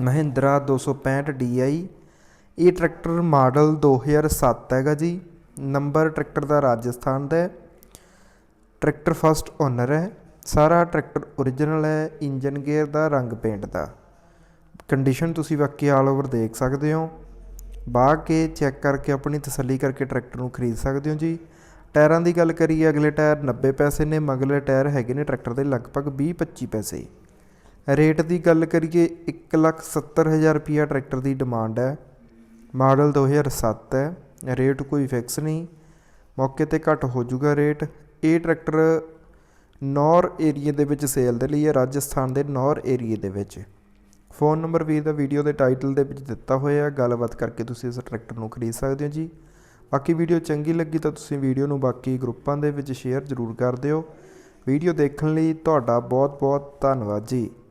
Mahindra 265 DI ਇਹ tractor model 2007 ਹੈਗਾ ਜੀ। ਨੰਬਰ ਟਰੈਕਟਰ ਦਾ ਰਾਜਸਥਾਨ ਦਾ ਹੈ। ਟਰੈਕਟਰ ਫਸਟ ਓਨਰ ਹੈ। ਸਾਰਾ ਟਰੈਕਟਰ ਓਰੀਜਨਲ ਹੈ। ਇੰਜਨ ਗੇਅਰ ਦਾ, ਰੰਗ ਪੇਂਟ ਦਾ। ਕੰਡੀਸ਼ਨ ਤੁਸੀਂ ਬਾਕੀ ਆਲ ਓਵਰ ਦੇਖ ਸਕਦੇ ਹੋ। ਬਾਹ ਕੇ ਚੈੱਕ ਕਰਕੇ ਆਪਣੀ ਤਸੱਲੀ ਕਰਕੇ ਟਰੈਕਟਰ ਨੂੰ ਖਰੀਦ ਸਕਦੇ ਹੋ ਜੀ। ਟਾਇਰਾਂ ਦੀ ਗੱਲ ਕਰੀਏ, ਅਗਲੇ ਟਾਇਰ 90 ਪੈਸੇ ਨੇ ਮਗਲੇ ਟਾਇਰ ਹੈਗੇ ਨੇ ਟਰੈਕਟਰ ਦੇ ਲਗਭਗ 20-25 ਪੈਸੇ। ਰੇਟ ਦੀ ਗੱਲ ਕਰੀਏ 170000 ਰੁਪਿਆ ਟਰੈਕਟਰ ਦੀ ਡਿਮਾਂਡ ਹੈ। ਮਾਡਲ 2007 ਹੈ, ਰੇਟ ਕੋਈ ਫਿਕਸ ਨਹੀਂ। ਮੌਕੇ ਤੇ ਘੱਟ ਹੋ ਜਾਊਗਾ ਰੇਟ। ਇਹ ਟਰੈਕਟਰ ਨੌਰ ਏਰੀਏ ਦੇ ਵਿੱਚ ਸੇਲ ਦੇ ਲਈ ਹੈ, ਰਾਜਸਥਾਨ ਦੇ ਨੌਰ ਏਰੀਏ ਦੇ ਵਿੱਚ। ਫੋਨ ਨੰਬਰ ਵੀ ਦਾ ਵੀਡੀਓ ਦੇ ਟਾਈਟਲ ਦੇ ਵਿੱਚ ਦਿੱਤਾ ਹੋਇਆ ਹੈ। ਗੱਲਬਾਤ ਕਰਕੇ ਤੁਸੀਂ ਇਸ ਟਰੈਕਟਰ ਨੂੰ ਖਰੀਦ ਸਕਦੇ ਹੋ ਜੀ। ਬਾਕੀ ਵੀਡੀਓ ਚੰਗੀ ਲੱਗੀ ਤਾਂ ਤੁਸੀਂ ਵੀਡੀਓ ਨੂੰ ਬਾਕੀ ਗਰੁੱਪਾਂ ਦੇ ਵਿੱਚ ਸ਼ੇਅਰ ਜ਼ਰੂਰ ਕਰ ਦਿਓ। ਵੀਡੀਓ ਦੇਖਣ ਲਈ ਤੁਹਾਡਾ ਬਹੁਤ ਬਹੁਤ ਧੰਨਵਾਦ ਜੀ।